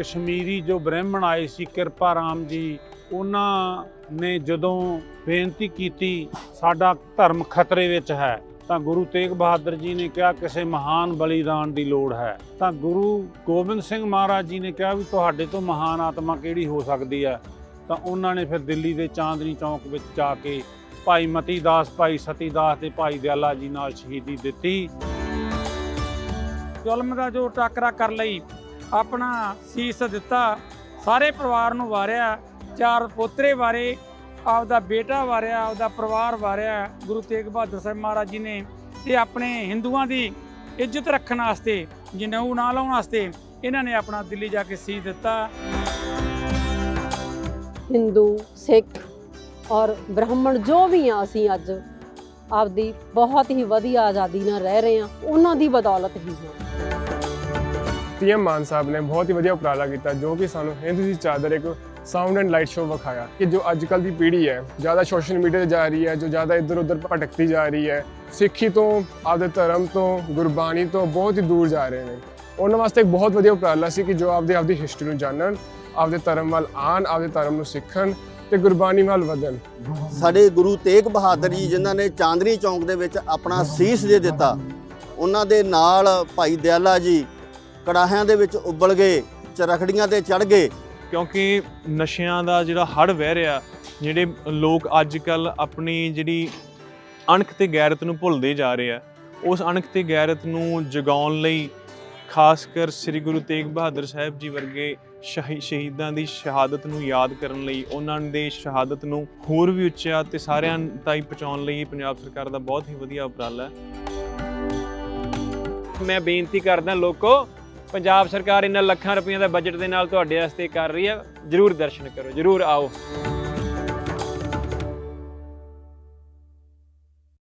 ਕਸ਼ਮੀਰੀ ਜੋ ਬ੍ਰਾਹਮਣ ਆਏ ਸੀ, ਕਿਰਪਾ ਰਾਮ ਜੀ, ਉਹਨਾਂ ਨੇ ਜਦੋਂ ਬੇਨਤੀ ਕੀਤੀ, ਸਾਡਾ ਧਰਮ ਖਤਰੇ ਵਿੱਚ ਹੈ, ਤਾਂ ਗੁਰੂ ਤੇਗ ਬਹਾਦਰ ਜੀ ਨੇ ਕਿਹਾ, ਕਿਸੇ ਮਹਾਨ ਬਲੀਦਾਨ ਦੀ ਲੋੜ ਹੈ। ਤਾਂ ਗੁਰੂ ਗੋਬਿੰਦ ਸਿੰਘ ਮਹਾਰਾਜ ਜੀ ਨੇ ਕਿਹਾ ਵੀ ਤੁਹਾਡੇ ਤੋਂ ਮਹਾਨ ਆਤਮਾ ਕਿਹੜੀ ਹੋ ਸਕਦੀ ਹੈ? ਤਾਂ ਉਹਨਾਂ ਨੇ ਫਿਰ ਦਿੱਲੀ ਦੇ ਚਾਂਦਨੀ ਚੌਕ ਵਿੱਚ ਜਾ ਕੇ ਭਾਈ ਮਤੀ ਦਾਸ ਭਾਈ ਸਤੀ ਦਾਸ ਤੇ ਭਾਈ ਦਿਆਲਾ ਜੀ ਨਾਲ ਸ਼ਹੀਦੀ ਦਿੱਤੀ। ਜ਼ੁਲਮ ਦਾ ਜੋ ਟਾਕਰਾ ਕਰ ਲਈ ਆਪਣਾ ਸੀਸ ਦਿੱਤਾ, ਸਾਰੇ ਪਰਿਵਾਰ ਨੂੰ ਵਾਰਿਆ, ਚਾਰ ਪੋਤਰੇ ਵਾਰੇ, ਆਪਦਾ ਬੇਟਾ ਵਾਰਿਆ, ਆਪਦਾ ਪਰਿਵਾਰ ਵਾਰਿਆ, ਗੁਰੂ ਤੇਗ ਬਹਾਦਰ ਸਾਹਿਬ ਮਹਾਰਾਜ ਜੀ ਨੇ ਤੇ ਆਪਣੇ ਹਿੰਦੂਆਂ ਦੀ ਇੱਜ਼ਤ ਰੱਖਣ ਵਾਸਤੇ ਜਨੇਊ ਨਾ ਲਾਉਣ ਵਾਸਤੇ, ਇਹਨਾਂ ਨੇ ਆਪਣਾ ਦਿੱਲੀ ਜਾ ਕੇ ਸੀਸ ਦਿੱਤਾ। ਹਿੰਦੂ, ਸਿੱਖ ਔਰ ਬ੍ਰਾਹਮਣ ਜੋ ਵੀ ਆ ਅਸੀਂ ਅੱਜ ਆਪਦੀ ਬਹੁਤ ਹੀ ਵਧੀਆ ਆਜ਼ਾਦੀ ਨਾਲ ਰਹਿ ਰਹੇ ਹਾਂ, ਉਹਨਾਂ ਦੀ ਬਦੌਲਤ ਹੀ ਹਾਂ। ਪੀਐਮ ਮਾਨ ਸਾਹਿਬ ਨੇ ਬਹੁਤ ਹੀ ਵਧੀਆ ਉਪਰਾਲਾ ਕੀਤਾ ਜੋ ਕਿ ਸਾਨੂੰ ਹਿੰਦ ਦੀ ਚਾਦਰ ਇੱਕ ਸਾਊਂਡ ਐਂਡ ਲਾਈਟ ਸ਼ੋਅ ਵਿਖਾਇਆ ਕਿ ਜੋ ਅੱਜ ਕੱਲ ਦੀ ਪੀੜ੍ਹੀ ਹੈ, ਜ਼ਿਆਦਾ ਸੋਸ਼ਲ ਮੀਡੀਆ ਤੇ ਜਾ ਰਹੀ ਹੈ, ਜੋ ਜ਼ਿਆਦਾ ਇੱਧਰ ਉੱਧਰ ਭਟਕਦੀ ਜਾ ਰਹੀ ਹੈ, ਸਿੱਖੀ ਤੋਂ, ਆਪਦੇ ਧਰਮ ਤੋਂ, ਗੁਰਬਾਣੀ ਤੋਂ ਬਹੁਤ ਹੀ ਦੂਰ ਜਾ ਰਹੇ ਨੇ। ਉਹਨਾਂ ਵਾਸਤੇ ਇੱਕ ਬਹੁਤ ਵਧੀਆ ਉਪਰਾਲਾ ਸੀ ਕਿ ਜੋ ਆਪਦੇ ਆਪਦੀ ਹਿਸਟਰੀ ਨੂੰ ਜਾਣਨ, ਆਪਦੇ ਧਰਮ ਵੱਲ ਆਣ ਆਪਦੇ ਧਰਮ ਨੂੰ ਸਿੱਖਣ ਤੇ ਗੁਰਬਾਣੀ ਵੱਲ ਵਧਣ। ਸਾਡੇ ਗੁਰੂ ਤੇਗ ਬਹਾਦਰ ਜੀ ਜਿਨ੍ਹਾਂ ਨੇ ਚਾਂਦਨੀ ਚੌਂਕ ਦੇ ਵਿੱਚ ਆਪਣਾ ਸੀਸ ਦੇ ਦਿੱਤਾ, ਉਹਨਾਂ ਦੇ ਨਾਲ ਭਾਈ ਦਿਆਲਾ ਜੀ ਕੜਾਹਿਆਂ ਦੇ ਵਿੱਚ ਉਬਲ ਗਏ, ਚਰਖੜੀਆਂ ਤੇ ਚੜ ਗਏ। ਕਿਉਂਕਿ ਨਸ਼ਿਆਂ ਦਾ ਜਿਹੜਾ ਹੜ ਵਹਿ ਰਿਹਾ, ਜਿਹੜੇ ਲੋਕ ਅੱਜ ਕੱਲ ਆਪਣੀ ਜਿਹੜੀ ਅਣਖ ਤੇ ਗੈਰਤ ਨੂੰ ਭੁੱਲਦੇ ਜਾ ਰਹੇ ਆ, ਉਸ ਅਣਖ ਤੇ ਗੈਰਤ ਨੂੰ ਜਗਾਉਣ ਲਈ ਖਾਸ ਕਰ ਸ੍ਰੀ ਗੁਰੂ ਤੇਗ ਬਹਾਦਰ ਸਾਹਿਬ ਜੀ ਵਰਗੇ ਸ਼ਹੀ- ਸ਼ਹੀਦਾਂ ਦੀ ਸ਼ਹਾਦਤ ਨੂੰ ਯਾਦ ਕਰਨ ਲਈ, ਉਹਨਾਂ ਦੇ ਸ਼ਹਾਦਤ ਨੂੰ ਹੋਰ ਵੀ ਉੱਚਾ ਤੇ ਸਾਰਿਆਂ ਤਾਈਂ ਪਹੁੰਚਾਉਣ ਲਈ ਪੰਜਾਬ ਸਰਕਾਰ ਦਾ ਬਹੁਤ ਹੀ ਵਧੀਆ ਉਪਰਾਲਾ ਹੈ। ਮੈਂ ਬੇਨਤੀ ਕਰਦਾ ਲੋਕੋ ਪੰਜਾਬ ਸਰਕਾਰ ਇਹਨਾਂ ਲੱਖਾਂ ਰੁਪਈਆਂ ਦਾ ਬਜਟ ਦੇ ਨਾਲ ਤੁਹਾਡੇ ਵਾਸਤੇ ਕਰ ਰਹੀ ਹੈ। ਜਰੂਰ ਦਰਸ਼ਨ ਕਰੋ, ਜਰੂਰ ਆਓ।